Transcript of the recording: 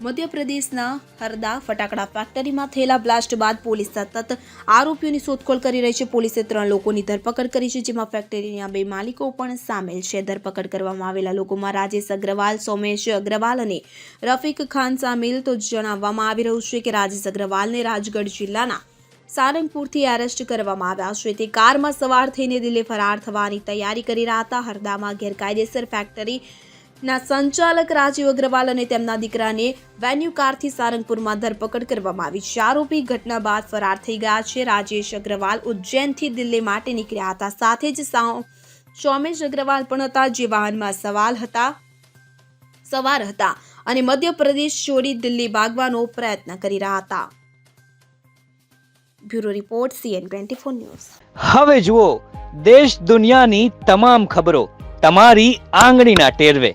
મધ્યપ્રદેશના હરદા ફટાકડા ફેક્ટરીમાં થયેલા બ્લાસ્ટ બાદ પોલીસ સતત આરોપીઓની શોધખોળ કરી રહી છે. પોલીસે ત્રણ લોકોની ધરપકડ કરી છે, જેમાં ફેક્ટરીના બે માલિકો પણ સામેલ છે. ધરપકડ કરવામાં આવેલા લોકોમાં રાજેશ અગ્રવાલ, સોમેશ અગ્રવાલ અને રફીક ખાન સામેલ. તો જણાવવામાં આવી રહ્યું છે કે રાજેશ અગ્રવાલને રાજગઢ જિલ્લાના સારંગપુરથી એરેસ્ટ કરવામાં આવ્યા છે. તે કારમાં સવાર થઈને દિલ્હી ફરાર થવાની તૈયારી કરી રહ્યા હતા. હરદામાં ગેરકાયદેસર ફેક્ટરી ના સંચાલક રાજીવ અગ્રવાલ અને તેમના દીકરાને વેન્યુ કારથી સારંગપુરમાં ધરપકડ કરવામાં આવી. છે આરોપી ઘટના બાદ ફરાર થઈ ગયા છે. રાજેશ અગ્રવાલ ઉજ્જૈનથી દિલ્હી માટે નીકળ્યા હતા. સાથે જ સોમેશ અગ્રવાલ પણ હતા જે વાહનમાં સવાલ હતા, સવાર હતા અને મધ્યપ્રદેશ છોડી દિલ્હી ભાગવાનો પ્રયત્ન કરી રહ્યા હતા. Bureau report, CN twenty four news. હવે જુઓ, દેશ દુનિયાની તમામ ખબરો તમારી આંગળીના ટેરવે.